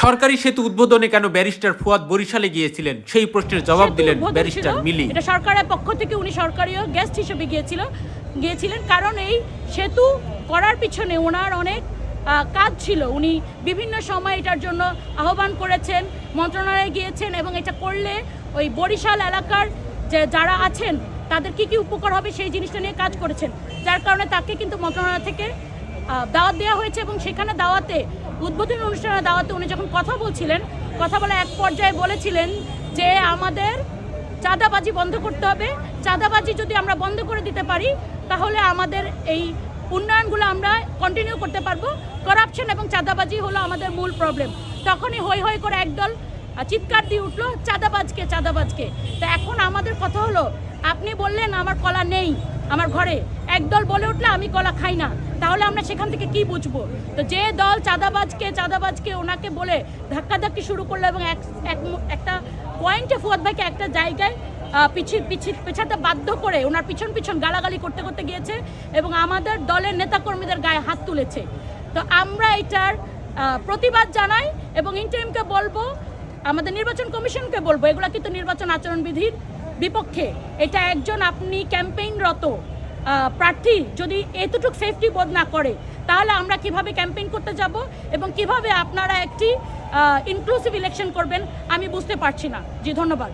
সরকারি সেতু উদ্বোধনে কেন ব্যারিস্টার ফুয়াদ বরিশালে গিয়েছিলেন? সেই প্রশ্নের জবাব দিলেন ব্যারিস্টার মিলি। এটা সরকারের পক্ষ থেকে উনি সরকারিও গেস্ট হিসেবে গিয়েছিল গিয়েছিলেন। কারণ এই সেতু করার পিছনে ওনার অনেক কাজ ছিল। উনি বিভিন্ন সময় এটার জন্য আহ্বান করেছেন মন্ত্রণালয়ে গিয়েছেন এবং এটা করলে ওই বরিশাল এলাকার যে যারা আছেন তাদের কি কি উপকার হবে সেই জিনিসটা নিয়ে কাজ করেছেন। যার কারণে তাকে কিন্তু মন্ত্রণালয় থেকে দাওয়াত দেওয়া হয়েছে এবং সেখানে দাওয়াতে উদ্বোধনী অনুষ্ঠানের দাওয়াতে উনি যখন কথা বলছিলেন, কথা বলে এক পর্যায়ে বলেছিলেন যে আমাদের চাঁদাবাজি বন্ধ করতে হবে। চাঁদাবাজি যদি আমরা বন্ধ করে দিতে পারি, তাহলে আমাদের এই উন্নয়নগুলো আমরা কন্টিনিউ করতে পারব। করাপশন এবং চাঁদাবাজি হলো আমাদের মূল প্রবলেম তখনই হই হই করে একদল চিৎকার দিয়ে উঠল, চাঁদাবাজকে চাঁদাবাজকে। তা এখন আমাদের কথা হলো, আপনি বললেন, আমার কলা নেই, আমার ঘরে। একদল বলে উঠলে আমি কলা খাই না। তাহলে আমরা সেখান থেকে কি বুঝব? তো যে দল চাঁদাবাজকে চাঁদাবাজকে ওনাকে বলে ধাক্কাধাক্কি শুরু করল এবং এক, এক- একটা পয়েন্টে ফুয়াদ ভাইকে একটা জায়গায় পিছি পিছি, পেছাতে বাধ্য করে ওনার পিছন পিছন গালাগালি করতে করতে গিয়েছে এবং আমাদের দলের নেতাকর্মীদের গায়ে হাত তুলেছে। তো আমরা এটার প্রতিবাদ জানাই এবং ইন্টারিমকে বলব, আমাদের নির্বাচন কমিশনকে বলব, এগুলা কিন্তু নির্বাচন আচরণবিধির বিপক্ষে। এটা একজন আপনি ক্যাম্পেইনরত প্রার্থী যদি এতটুকু সেফটি বোধ না করে, তাহলে আমরা কীভাবে ক্যাম্পেইন করতে যাব এবং কীভাবে আপনারা একটি ইনক্লুসিভ ইলেকশন করবেন, আমি বুঝতে পারছি না। জি, ধন্যবাদ।